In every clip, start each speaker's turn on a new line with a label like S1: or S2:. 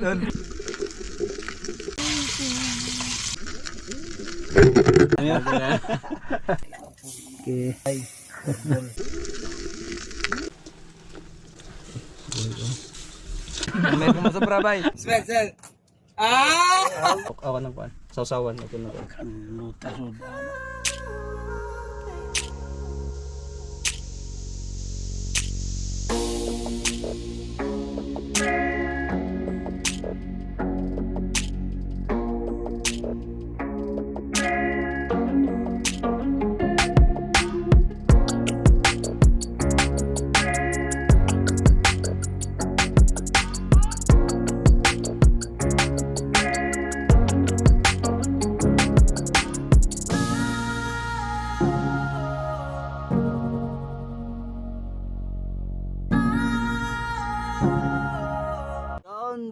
S1: Doon. Okay. May pumasabra bay.
S2: Spencer. Ah!
S1: Awan ng kuan. Sausawan ako na.
S2: Luta suda.
S3: Doon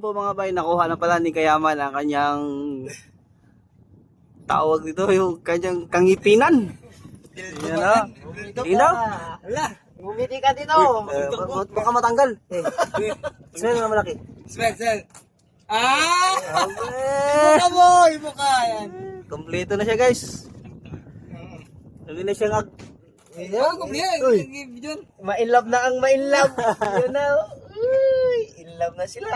S3: po mga bay, nakuha na pala ni Kayaman ang kanyang tawag dito, yung kanyang kangipinan. Yan o. Tingnan.
S2: Wala.
S3: Bumiti ka dito. Eh, bak- baka matanggal. Eh. Smell na malaki.
S2: Spencer. Ah!
S3: Okay.
S2: Ibo mo! Ibo ka! Yan.
S3: Kompleto na siya guys. Lagi na siya ag...
S2: Ibo ko yan. Yun.
S3: Ma-inlove na ang ma-inlove. Yun na. Uy, in love na sila.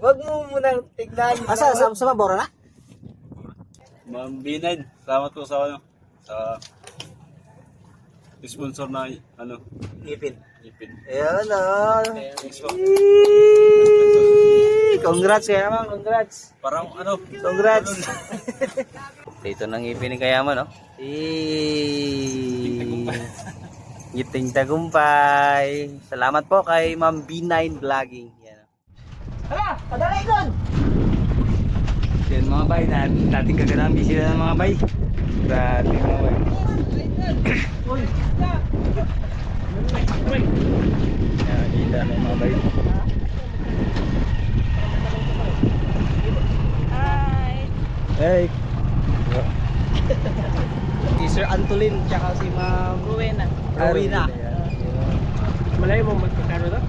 S3: Huwag mo munang tignan. Asa, sa, sa Mabora na?
S4: Ma'am Binay, salamat po sa ano, sa sponsor na ano,
S3: Ipin.
S4: ipin.
S3: Ayan o.
S4: Thanks po.
S3: Congrats kaya man, congrats.
S4: Parang ano,
S3: Congrats. Dito nang ipin ni Kayaman, no? Eh. Giting tagumpay. Salamat po kay Ma'am B9 Vlogging. Hala, padalay doon.
S1: Yan mga bay, natin kaganang busy na ng mga bay. Grabe mga bay. Yan, kita na mga bay. Hey!
S3: Si Sir Antolin, tsaka si Ma'am Rowena. Rowena.
S1: Malayo mo magkakaro na?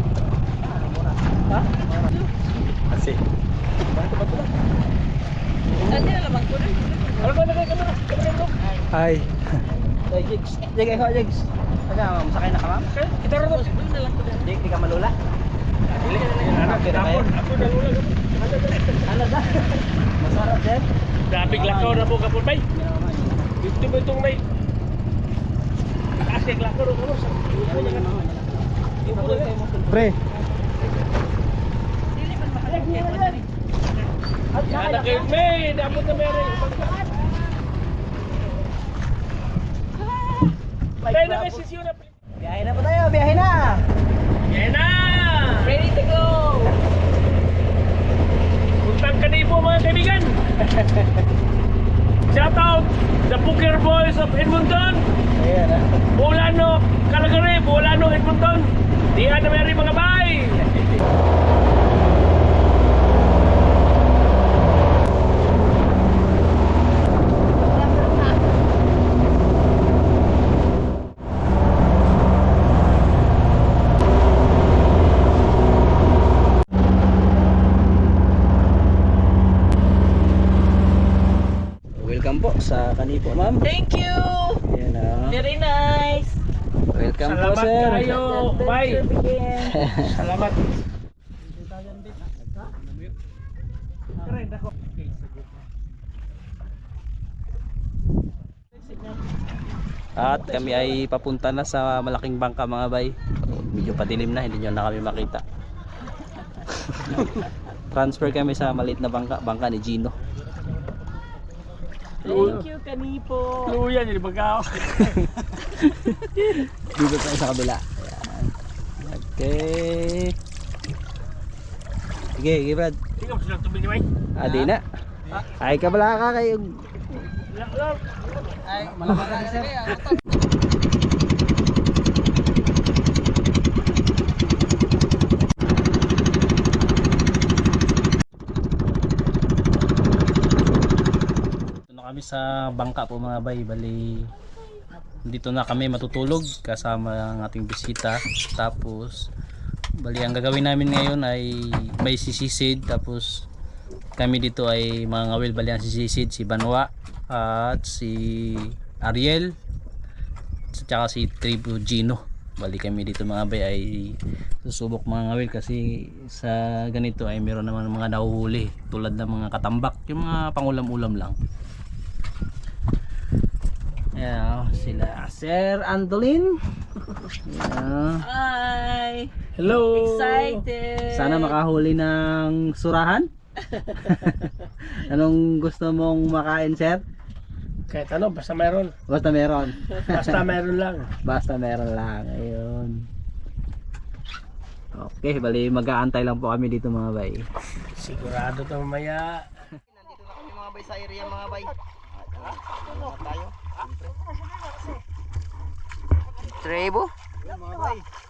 S1: Ha? Kasi. Hi.
S3: Hey, Jigs. Jigs, ikaw, Jigs. Saka, masakay na ka, ma'am?
S1: Kita rin mo.
S3: Jig, di ka malula? Dili. Happy na kayo?
S1: Ako na ulang.
S3: Ano da? Masarap din.
S1: Grabe lakaw na po kapon bay. Gusto mo itong may kasi lakaw ro ano sa.
S3: Pre.
S1: Ana kay may dapat na meron. Tayo na kasi siyo na.
S3: Biyahe na po tayo, biyahe na.
S1: Yan na! Ready to go! Puntang! Shout out the Booker Boys of Edmonton!
S3: Ayan ah.
S1: Bulano, Calgary, Bulano, Edmonton! Diyan na meron mga bay!
S3: Welcome po sa Kanipo, ma'am.
S5: Thank you!
S3: Ayan ah.
S5: Very nice!
S3: Welcome po,
S1: Salamat
S3: sir.
S1: kayo! Bye! Salamat!
S3: At kami ay papunta na sa malaking bangka mga bay. Medyo padilim na, hindi nyo na kami makita. Transfer kami sa maliit na bangka, bangka ni Gino.
S5: Thank you, Kanipo!
S1: Luya, hindi ba
S3: Dito tayo sa kabila. Ayan. Okay. Sige, sige Brad.
S1: Ikaw sila tubig ni Bay?
S3: Adi na. Ay ka pala ka kayo.
S2: Ay, malakas na sir.
S3: sa bangka po mga bay. Bali, dito na kami matutulog kasama ang ating bisita. Tapos, Bali, ang gagawin namin ngayon ay may sisisid tapos kami dito ay mga ngawil. Bali, ang sisisid si Banwa at si Ariel at saka si Tribu Gino. Bali kami dito mga bay ay susubok mga ngawil kasi sa ganito ay meron naman mga nahuhuli tulad ng mga katambak, yung mga pangulam-ulam lang. Ayan, sila Sir Andolin.
S5: Hi!
S3: Hello!
S5: Excited!
S3: Sana makahuli ng surahan. Anong gusto mong makain, sir?
S1: Kahit ano, basta mayroon.
S3: Basta meron.
S1: Basta mayroon lang.
S3: Basta meron lang. Ayun. Okay, bali mag-aantay lang po kami dito mga bay.
S1: Sigurado to mamaya.
S3: Nandito na kami mga bay sa area mga bay. tayo. Trebo? mga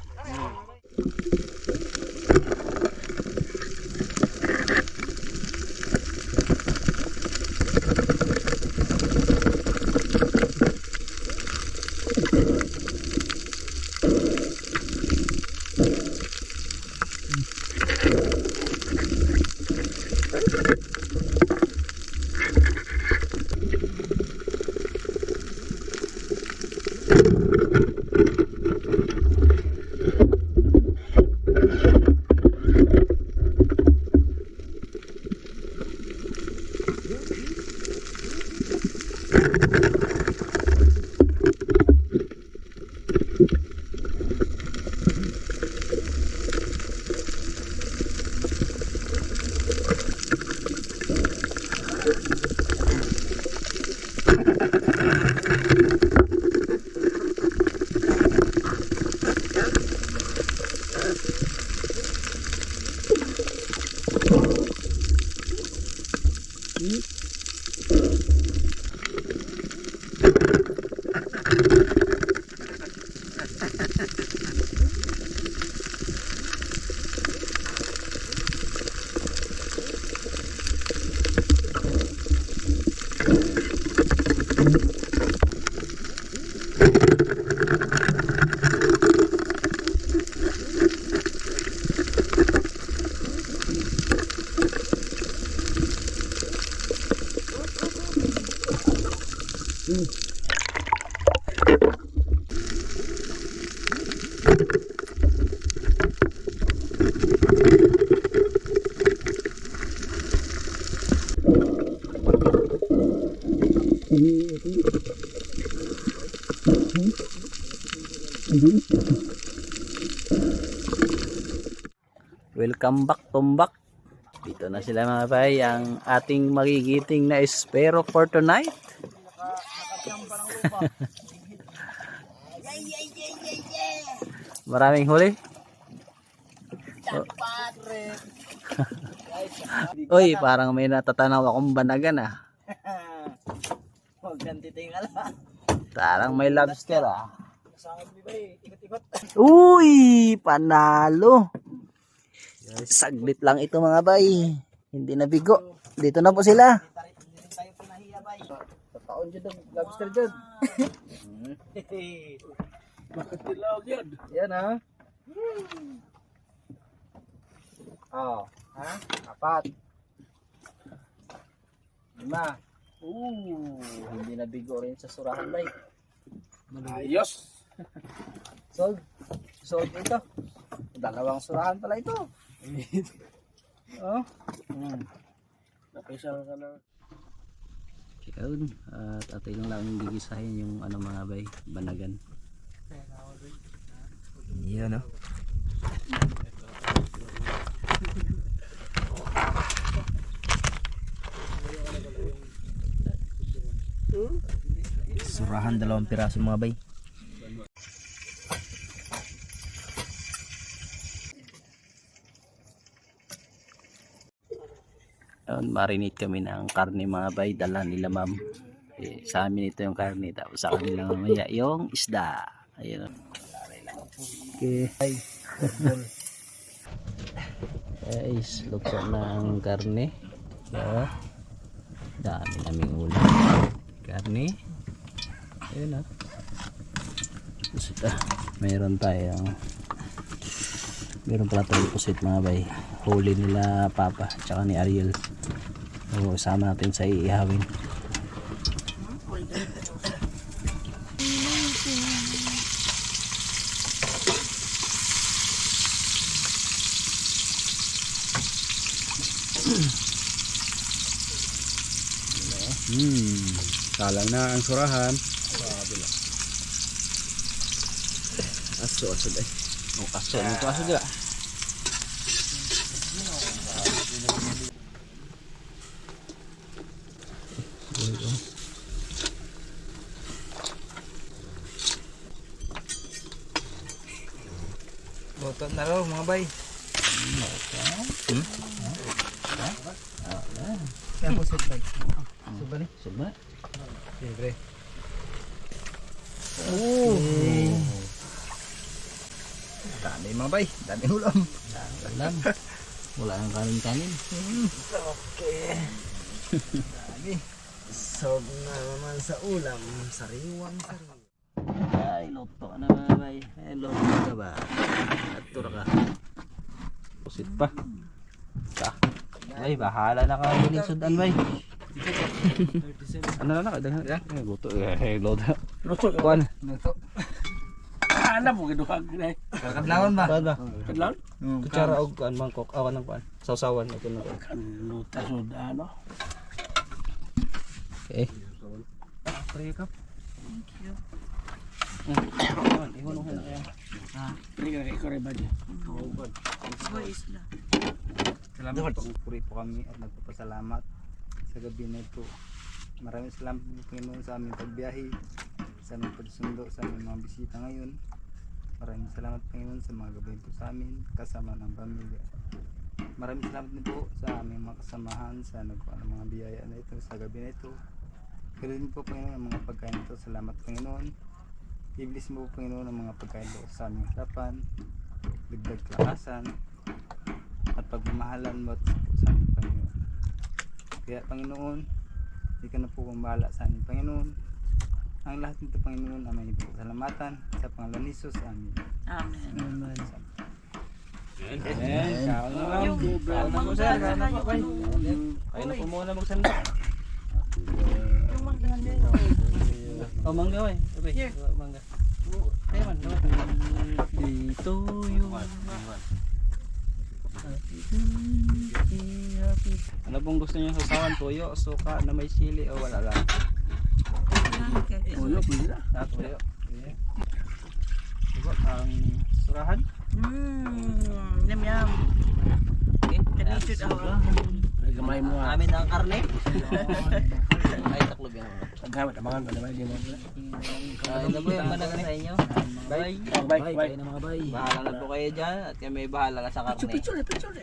S3: Welcome back, tumbak. Dito na sila mga bay, ang ating magigiting na espero for tonight. Maraming huli. Uy, parang may natatanaw akong banagan ah.
S6: Huwag kang titingala.
S3: Parang may lobster ah. Uy, panalo. Saglit lang ito mga bay. Hindi na bigo. Dito na po sila.
S6: Taon dyan lobster dyan.
S1: Bakit tilawag yan?
S6: Yan ha. Oh, ha? Apat. Lima.
S3: Ooh, hindi na bigo rin sa surahan bay.
S1: Ayos!
S6: Sold. Sold ito. Dalawang surahan pala ito. oh. Hmm.
S1: Napisang ka na.
S3: Yun, at atay lang lang gigisahin yung ano mga bay, banagan.
S7: Yan oh. Surahan dalawang piraso mga bay.
S3: Yun, marinate kami ng karne mga bay, dala nila ma'am. Eh, sa amin ito yung karne, tapos sa kanila mamaya yung isda. Ayun. Okay. Guys, lukso ng karne. Yeah. Dami naming ulam. Karne. Ayun ah. Tapos ito, mayroon tayong Meron pala tayong pusit mga bay. Huli nila Papa tsaka ni Ariel. So, isama natin sa iihawin.
S2: Hmm. Salang na ang surahan.
S3: Aso, aso day. Oh, aso. Ano to aso dira?
S8: Na raw mga bay. Yan po set bay. Suba ni.
S3: Suba.
S8: Libre. Dami mga bay. Dami ulam.
S3: Alam. Wala nang kanin-kanin.
S8: Dami. Sog na naman sa ulam. Sariwang sariwang.
S3: Ay, loto na mga bay. Ay, ka ba? Atura ka. Pusit pa. Ka. Ay, bahala na ka din sudan bay. ano na na kadang Ay, luto eh loto. Kuan.
S8: Nuto.
S1: Ano mo giduhag na
S8: Kakadlawan ba?
S3: Kuan ba?
S1: Kadlaw?
S3: Kutsara og kuan mangkok awan ng kuan. Sausawan ito na.
S1: Kanuta sud ano.
S3: Okay.
S8: Pre ka.
S3: Ihon mo na kaya.
S1: Pri ka kay kore ba di.
S8: Salamat po. Puri po kami at nagpapasalamat sa gabi na ito. Maraming salamat po Panginoon sa aming pagbiyahe, sa aming pagsundo, sa aming mga bisita ngayon. Maraming salamat Panginoon sa mga gabi po sa amin, kasama ng pamilya. Maraming salamat po sa aming mga kasamahan sa nagkuha ng mga biyaya na ito sa gabi na ito. Ganoon po Panginoon ang mga pagkain ito. Salamat Panginoon. Iblis mo po Panginoon ang mga pagkain ito sa aming harapan. Dagdag kalakasan at pagmamahalan mo at sa aming Panginoon. Kaya Panginoon, ikaw na po ang bahala sa aming Panginoon. Ang lahat nito Panginoon ang may salamatan sa pangalan ni Jesus. Amen.
S5: Amen.
S8: Amen. Na lang.
S5: Yung
S8: Kaon na po sir. Kaon na po.
S3: Kayo na po muna magsanda.
S5: Yung maganda
S3: Oh, mangga oy. Oy, Ay man, Dito yung Ano pong gusto niyo sa sawan? Tuyo, suka na may sili o wala lang?
S1: Ulo pwede na.
S3: Ah, tuyo. Diba, ang surahan?
S5: Mmm, yum yum.
S3: Okay.
S5: Kanisod ako.
S1: Ay gamay mo. ah.
S3: Amin ang karne. Ay, taklob yan.
S1: Gamit amangan pa naman di mo.
S3: Kain na po yung managa sa inyo. Bye.
S1: Oh, bye, bye.
S3: Kain na mga bay. Bahala na po kayo dyan at kami bahala na sa karne.
S1: Picture, picture.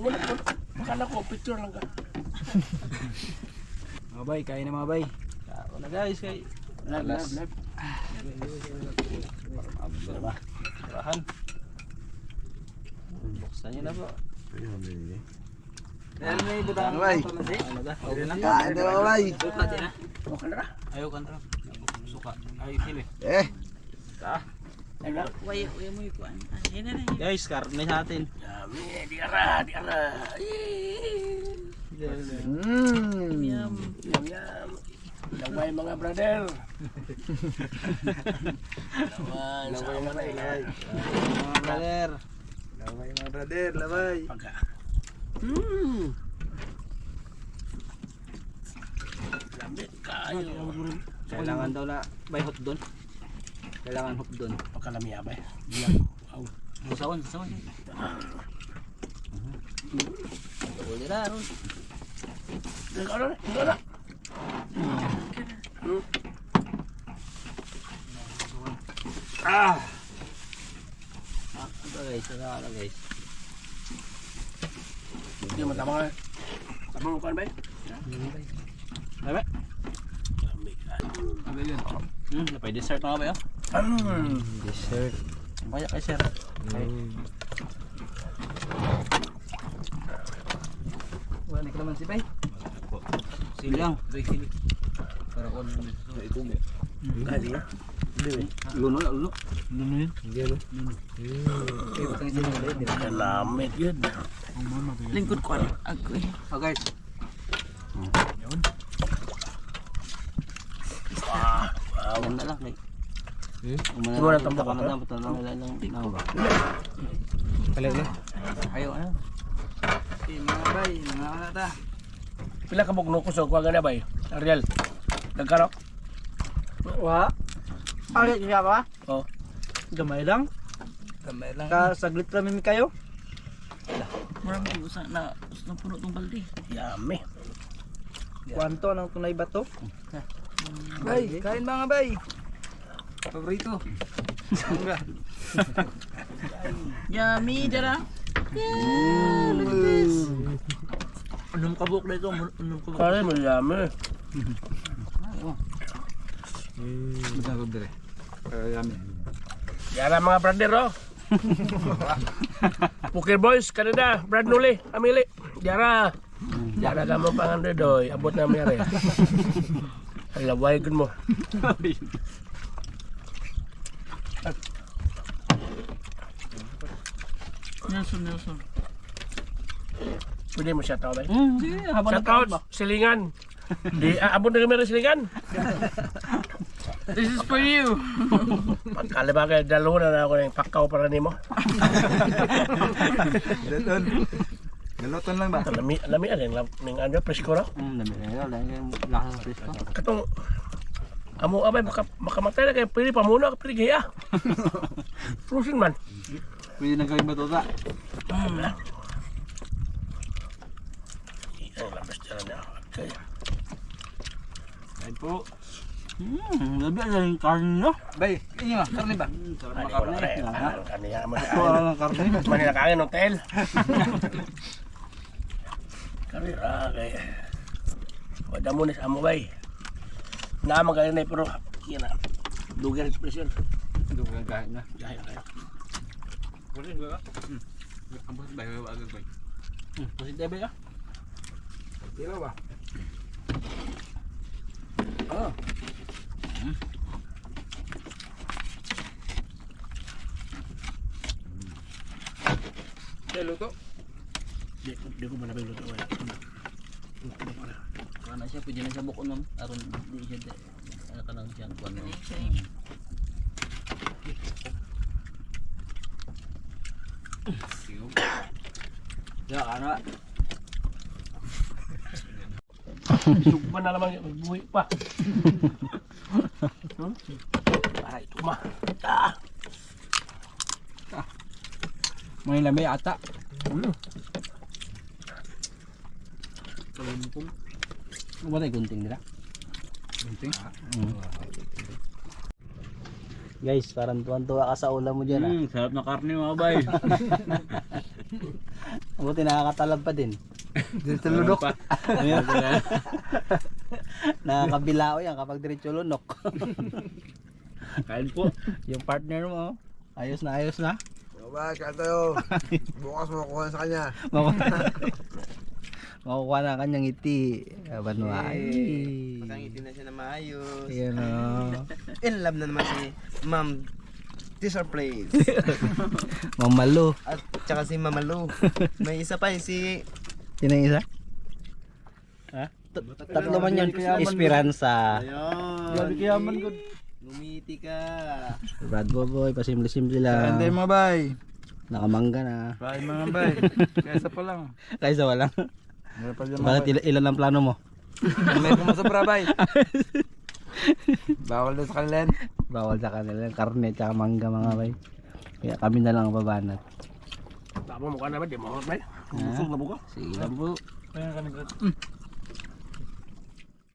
S1: Wala ko. Makala ko picture lang ka.
S8: Mga bay, kain na mga bay.
S3: Na guys kay
S1: Live, live, live.
S3: Surahan. Buksan niyo na po.
S8: Dahil may
S6: Eh.
S5: Ah.
S3: Guys, karne sa atin.
S1: Yummy, di ara, di ara.
S6: Mmm.
S5: Yum.
S1: Yum, yum. Laway mga brother. Na ilay.
S8: Mga brother. Laway mga brother, laway.
S1: Pagka. Hmm. Lamit kayo.
S3: Kailangan daw na may hot doon. Kailangan hot doon.
S1: Pagkalami abay. Wow.
S3: Musawan, musawan. Uli na, Ron.
S1: Ikaw na, ikaw na.
S3: Ah! Ah, guys, na guys.
S1: Hindi mo tama ka. Tama mo ba?
S3: Ba?
S1: Lamig kayo.
S3: Hmm, napay dessert na ba yun?
S1: Hmm.
S3: Dessert. Kaya kay sir. Okay.
S8: Wala na ka naman si bay.
S3: Sili lang.
S8: Bay. Para ko na ito.
S4: Luno na, luno.
S1: Lamit yun.
S5: Lingkod ko. Ako eh.
S2: Okay.
S3: Ganda lang. Like. Hmm?
S1: Siguro na tambak ako.
S3: Dapat lang lang lang ba?
S2: Kaliw na.
S3: Ayaw ano?
S2: Okay, mga bay, mga kanata.
S1: Pila ka bugno ko sa kuha na ba Ariel. Nagkano?
S3: Wa. Ano siya ba?
S1: Oh.
S3: Gamay lang.
S2: Kamay lang.
S3: Ka saglit kami kayo.
S5: Marami ko sa na na puno tong balde.
S1: Yummy.
S3: Kwanto ng tunay ba to?
S2: Bay, kain mga bay. Paborito. Mangga.
S5: Yummy dara.
S3: Anong kabuk na ito? Anong kabuk?
S1: Kaya mo yummy.
S2: Yummy.
S1: Yara mga brother oh. Poker Boys, Canada, Brad Nuli, Amili. Yara. Yara ka mo pangan doy, abot na mere. Alaway kun mo.
S5: Nelson Nelson.
S1: Pwede mo shout out.
S3: Sige, habang
S1: Shout out, silingan. Di ah, abot na mere silingan.
S5: This is for you.
S1: Pagkalaba kay dalawa na ako ng pakaw para nimo.
S2: Daton. Galoton lang ba?
S1: Lami lami alin ning ano presko ra.
S3: Hmm, dami na yun. Lagi lakas sa presko.
S1: Katong amo abay maka makamatay na kay pwede pa muna pwede gaya. Frozen man.
S2: Pwede na gawin ba to ta?
S1: Ang labas dyan na. Okay.
S2: Kain po.
S3: Hmm, labi na yung karne.
S2: Bay, inyo nga, karne ba?
S1: Ay, wala ka rin. Ang kaniya mo
S2: Wala lang karne.
S1: Manila ka ng hotel. Karira kay. Wada mo na sa amo bay. Na magaling na pero yan na. Lugar expression.
S2: Ko kain na.
S1: Jaya kayo.
S2: Pwede ba? Hmm. Ambos bay, agad bay.
S3: Positive ba ya?
S2: Tira ba? Kaya luto.
S1: Di ko di ko manabay luto wala.
S3: Kuha na siya, pwede na siya bukon ma'am. Aron di siya. Ano ka lang dyan, kuha na. Ya, ano?
S1: Sugban na naman yung buhay pa. Hmm? Aray, tuma. Ah,
S2: May lamay ata.
S3: Ano ba tayo gunting nila?
S2: Gunting.
S3: Guys, parang tuwan-tuwa ka sa ulam mo dyan ah.
S4: sarap na karne mga bay.
S3: Buti nakakatalab pa din.
S2: Dito lunok.
S3: Nakakabilao yan kapag diretso lunok.
S4: Kain po.
S3: yung partner mo, oh. ayos na ayos na.
S9: Ba, kaya tayo. Bukas makukuha na sa kanya.
S3: Makukuha na ang kanyang ngiti. Aban mo ay.
S9: Makangiti na siya na maayos.
S3: Yan o.
S9: In love na naman si Ma'am Teacher Place.
S3: Mamalo.
S9: At tsaka si Mamalu. May isa pa eh, si...
S3: Sino yung isa? Ha? Tatlo man yun. Esperanza.
S9: Ayun.
S2: Grabe kayaman good.
S9: Gumiti ka.
S3: Brad Boboy, pasimple-simple lang.
S2: Kain tayo mga bay.
S3: Nakamangga na.
S2: Kain mga bay. Kaysa pa lang.
S3: Kaysa.
S2: Meron mga
S3: Bakit
S2: bay.
S3: il- ilan ang plano mo?
S2: May kumasabra bay. Bawal na sa kanila.
S3: Bawal sa kanila. Karne tsaka mangga mga bay. Kaya kami na lang ang babanat.
S1: tama mo ka naman, di mo ba?
S3: Ha?
S1: Busog na buka.
S3: Sige lang po.
S2: Kaya ka nag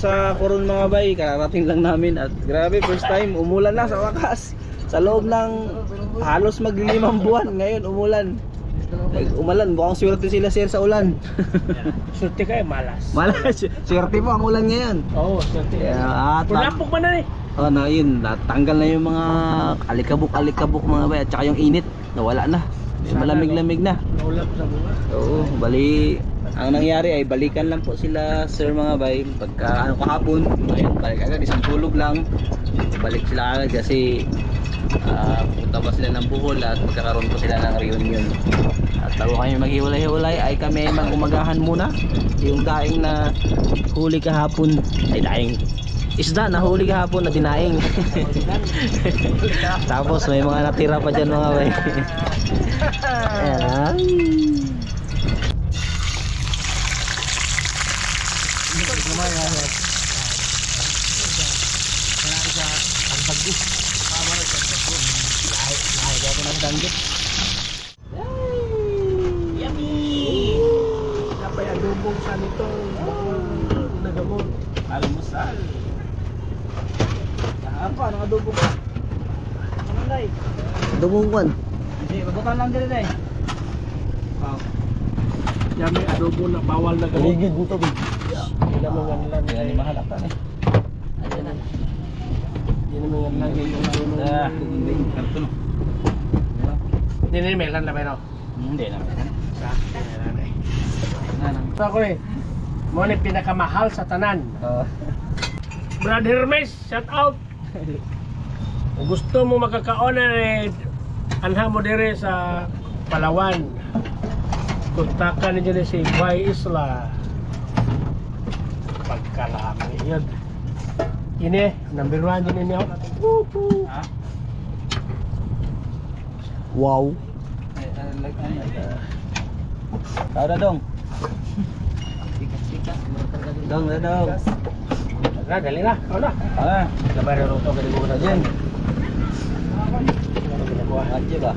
S3: sa Coron mga bay, kararating lang namin at grabe first time umulan na sa wakas. Sa loob ng halos maglimang buwan ngayon umulan. Nag- Umulan, mukhang swerte sila sir sa ulan.
S1: Surti kayo, malas.
S3: Malas, swerte po ang ulan ngayon.
S1: Oo, oh, surti.
S3: Kaya, at
S1: Pulapok man na eh.
S3: Oh, na yun, natanggal na yung mga alikabok-alikabok mga bay at saka yung init, nawala na. Malamig-lamig na.
S1: Naulap sa bunga.
S3: Oo, bali ang nangyari ay balikan lang po sila sir mga bay. Pagka ano kahapon ayun balik agad isang tulog lang. Balik sila agad kasi ah, punta pa sila ng Bohol at magkakaroon po sila ng reunion. At bago kami maghiwalay-hiwalay ay kami magumagahan muna. Yung daing na huli kahapon ay daing isda na huli kahapon na dinaing. Tapos may mga natira pa dyan mga bay. Ayan ah.
S1: Napay adobong sa nito. Nagamot.
S2: Almusal.
S3: Ano pa? Anong adobo ka? Ano na Adobong kwan.
S2: Hindi, magutan lang din eh.
S1: Yan may adobo na bawal na gamot.
S3: Paligid mo to, big.
S1: Hindi naman nga nila.
S3: Yan ni mahalak ka eh. Ayan na.
S1: Hindi naman nga nila. Yung adobo.
S2: Ah, hindi. Kanto no.
S1: Hindi naman may lan na
S2: na.
S1: Sa. Ito ako eh. Mo ni pinakamahal sa tanan.
S3: Ah.
S1: Brad Hermes, shout out. Kung gusto mo makakaon na eh, anha mo dire sa Palawan. Kontakan niyo si Guay Isla. Pagkalami yun. Ini, number one din ninyo. Woohoo!
S3: Wow. Tao na dong. Dong, dong.
S1: Na, dali na. Ikaw na.
S3: Ah,
S1: Labay na ruto ka na
S3: dyan. Ngaji ba?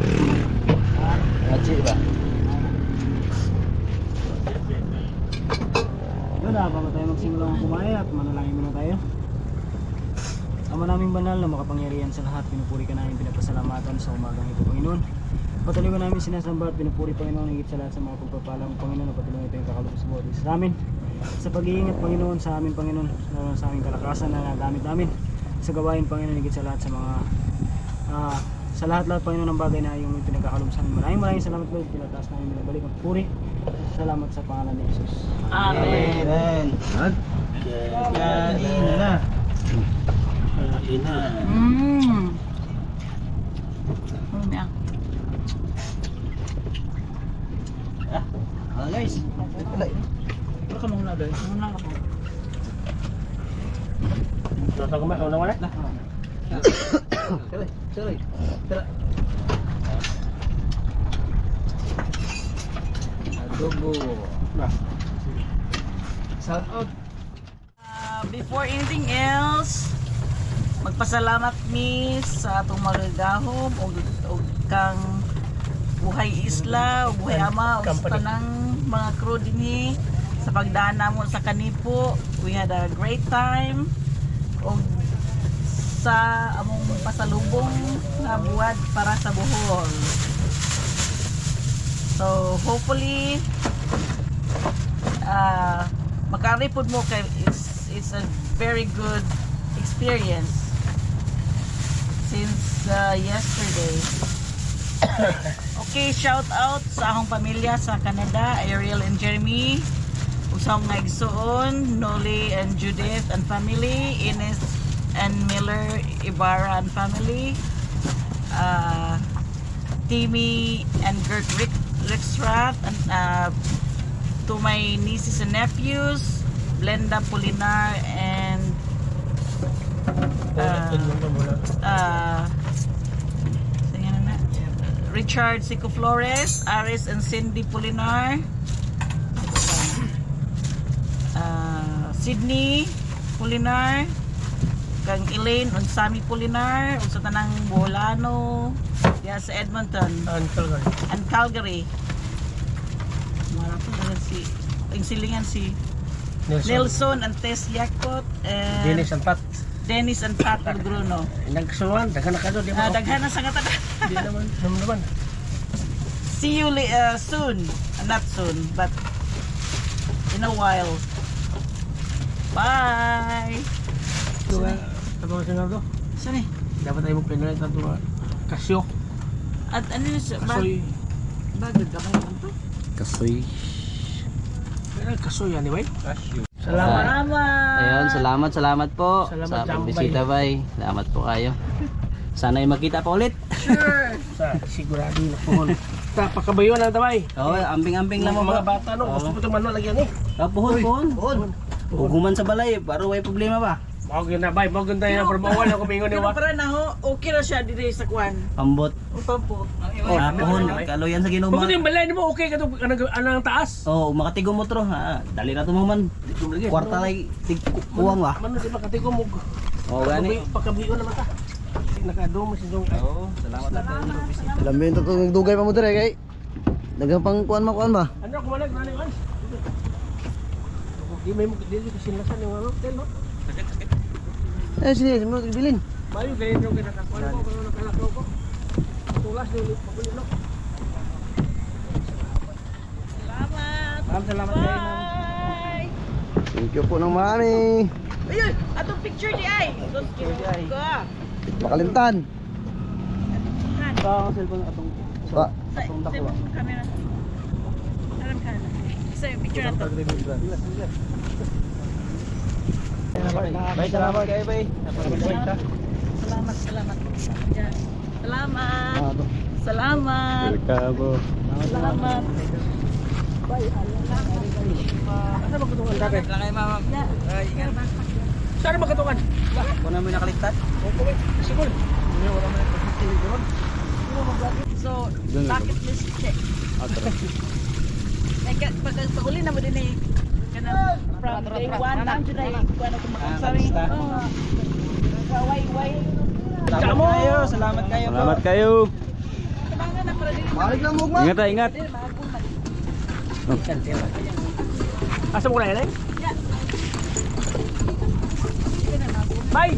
S3: Ngaji ba?
S5: Yun na, bago tayo magsimula ng kumain at manalangin muna tayo. Ama naming banal na makapangyarihan sa lahat, pinupuri ka namin, pinapasalamatan sa umagang ito, Panginoon. Patuloy ka namin sinasamba at pinupuri, Panginoon, higit sa lahat sa mga pagpapalang, Panginoon, na patuloy ito yung sa bawat isa sa amin. Sa pag-iingat, Panginoon, sa amin, Panginoon, sa aming kalakasan na nagamit namin. Sa gawain, Panginoon, higit sa lahat sa mga ah, sa lahat-lahat, Panginoon, ng bagay na sa amin. Maraming maraming salamat, Lord. Pinataas namin binabalik ang puri. Salamat sa pangalan ni Jesus.
S3: Amen. Amen. Kain na.
S1: Ina.
S5: Mmm. Ano yan?
S3: Ah, guys.
S5: Pero ka muna doon. Muna ako.
S1: Nasa kumain, una wala?
S3: Sorry, sorry. Tara. Adobo. Shout out.
S5: Uh, before anything else, magpasalamat mi sa atong magagahom o, o kang buhay isla o buhay ama o sa tanang mga crew dinhi sa pagdaan namo sa kanipo. We had a great time. O sa among pasalubong nga buwad para sa Bohol. So hopefully uh, makaripod mo kay it's, it's a very good experience since uh, yesterday. Okay shout out sa akong pamilya sa Canada Ariel and Jeremy. Ug sa akong igsoon Noli and Judith and family Ines and Miller Ibarra and family uh, Timmy and Gert Rick Ricksrath and uh, to my nieces and nephews, Blenda Polinar and uh, uh, sige na. Richard Sico Flores, Aris and Cindy Polinar, uh, Sydney Polinar, kang Elaine ug Sammy Polinar, ug sa tanang Boholano, diya sa Edmonton
S1: Uncle ka.
S5: and Calgary. Pa na si ang silingan si
S1: Nelson.
S5: Nelson Antes Yakot and
S1: Dennis and Pat.
S5: Dennis and Pat Bruno.
S1: Nagsuwan, daghan na ka doon. Di
S5: Ah,
S1: ba?
S5: daghan na sa kataga.
S1: Di naman, naman naman.
S5: See you uh, soon. Not soon, but in a while. Bye.
S1: Ito nga, ito nga sinado.
S5: Saan eh?
S1: Dapat tayo mo pinalay ito nga. Kasyo.
S5: At ano yun siya?
S1: Kasoy.
S5: bagag ka kayo to?
S4: Kasoy.
S1: Kasoy anyway.
S3: Salamat.
S5: Salamat.
S3: Ayun, salamat, salamat po
S1: Salamat,
S3: sa pagbisita, bay. Salamat po kayo. Sana ay makita pa ulit.
S5: Sure.
S1: Sa sigurado na puhon. Ta, pakabayo na tabay.
S3: Oo, ambing-ambing lang
S1: Mga bata no, gusto mo itong manual lagyan eh.
S3: Ah, puhon, puhon. Puhon. Huguman sa balay, paro may problema ba?
S1: Mao gyud na bay, mao gyud tayo na promowan ako mingon ni
S5: Pero
S1: wa.
S5: para na ho, okay na siya dito sa kwan.
S3: Pambot.
S5: Upang po.
S3: Ah, puhon, kaluyan sa ginuma.
S1: Bakit yung balay nimo okay ka to anang anang taas?
S3: Oh, makatigo mo tro. Ha, dali na tumaman. Kwarta lay tig kuwang ba?
S1: Mano di makatigo mo.
S3: Oo, gani.
S1: Pakabiyo naman ta. Nakadong mo si Dong.
S3: Oo, salamat na kayo.
S10: Alam mo yung tatong dugay pa mo dire kay. Dagang pang kuan mo kuan ba?
S1: Ano ko malag nani man? Di may mo dili kasi lasan yung ano, hotel no.
S10: Eh sige, mo bilin.
S1: Mayo gayon yung kinakakuan ko kung nakalakaw ko. Tulas ni ulit paguli no.
S5: Salamat.
S3: Ma'am, salamat kayo, ma'am.
S5: Bye.
S10: Thank you po ng mami.
S5: Ayun, atong picture di ay. Sus, ko.
S10: Makalimtan.
S3: Sa cellphone atong
S5: Sa sa mong camera. Alam ka na. Isa yung picture na to.
S3: Bay, salamat kayo, bay.
S5: Salamat, salamat. Salamat.
S10: ah, to.
S5: Salamat. Salamat.
S1: Asa ba kutungan dati?
S3: Lang kayo, ingat.
S1: Saan ba kutungan?
S3: Kung namin nakaligtas.
S1: Okay, siguro. Wala pagtitilig doon.
S5: So, bucket list check. Like, pag pag uli na mo din eh. Kana from day one na dyan ay kuha na. Oh. Why, why?
S3: Salamat kayo, salamat kayo. Salamat kayo.
S5: Na.
S10: Balik lang mo, ma.
S3: Ingat tayo, ingat.
S1: Asa mo na eh?
S5: Na mahagul.
S1: Bye!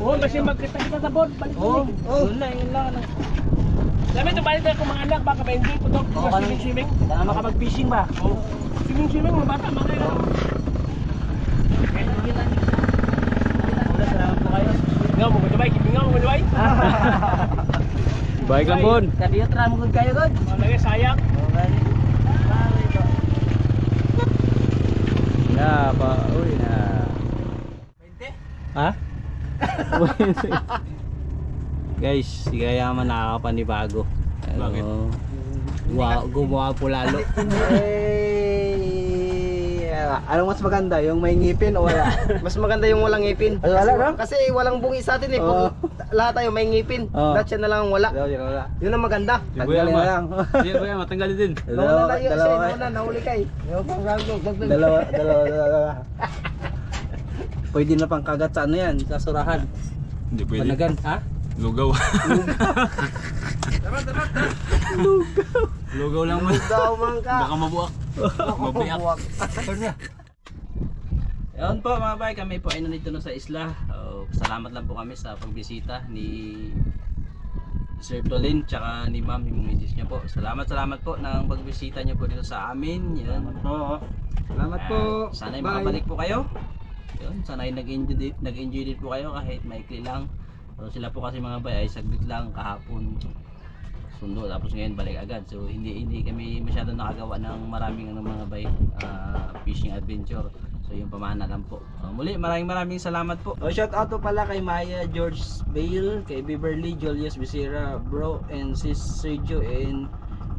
S1: Oo, kasi magkita kita sa board. Balik
S3: Oo,
S1: oh.
S3: yun lang, yun lang.
S1: Sabi ito, balik tayo kung mga anak, baka ma-enjoy po ito.
S3: Oo. Tama.
S1: Baka mag-fishing ba? Oo. Swimming, swimming, mga bata, mga kayo.
S3: Wala, salamat po kayo.
S1: Ngaw mo, kujabay, kibingaw mo, kujabay.
S4: Baik lang, Bon.
S3: Kadiyo, tara mo kayo, God.
S1: Malagay, sayang.
S4: Ya, pa. Uy, na. Ha? Guys, si Gayaman nakakapanibago. Bakit? Wow, gumawa po lalo.
S10: Eh, anong mas maganda? Yung may ngipin o wala?
S6: Mas maganda yung walang ngipin.
S10: Ay, wala,
S6: kasi,
S10: no?
S6: kasi walang bungi sa atin eh.
S10: Oo.
S6: Kung lahat tayo may ngipin.
S4: Oo.
S6: Lahat siya na lang ang wala.
S10: wala.
S6: Yun ang maganda.
S10: Tanggalin na lang.
S4: Hindi ba yan? Matanggalin din.
S6: Nawala na yun siya.
S10: dalawa,
S6: Nawala, nahuli ka eh.
S10: dalawa, dalawa, dalawa.
S3: Pwede na pang kagat sa ano yan, sa surahan.
S2: Hindi pwede.
S3: Panagan, ha?
S2: Lugaw. Lugaw lang mo.
S6: Daw man ka.
S2: Baka mabuak. Mabiyak.
S3: Ayun po mga bay, kami po ay nandito na sa isla. Oh, salamat lang po kami sa pagbisita ni Sir Dolin tsaka ni Ma'am yung misis niya po. Salamat salamat po ng pagbisita niyo po dito sa amin. Yan.
S10: Salamat po.
S3: Ah, Sana ay makabalik po kayo. Yun, sana ay nag-enjoy, nag-enjoy din po kayo kahit maikli lang. Pero sila po kasi mga bay ay saglit lang kahapon sundo tapos ngayon balik agad. So hindi hindi kami masyado nakagawa ng maraming ano, mga bay ah, fishing adventure. So yung pamana lang po. So, muli maraming maraming salamat po. Oh, shout out to pala kay Maya George Bale, kay Beverly Julius Becerra, bro and sis Sergio and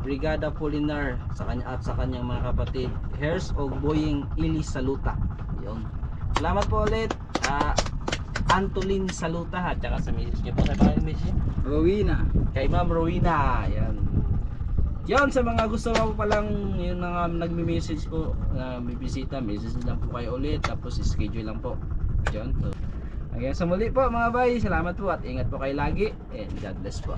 S3: Brigada Polinar sa kanya at sa kanyang mga kapatid Hers o Boying Ili Saluta. Yun. Salamat po ulit. Ah, Antolin Saluta at saka sa message niyo po sa mga message.
S4: Rowena.
S3: Kay Ma'am Rowena. Yan. Yan sa mga gusto ko palang yung mga nagme-message po na bibisita, message lang po kayo ulit tapos schedule lang po. Yan. So, hanggang sa muli po mga bay, salamat po at ingat po kayo lagi and God bless po.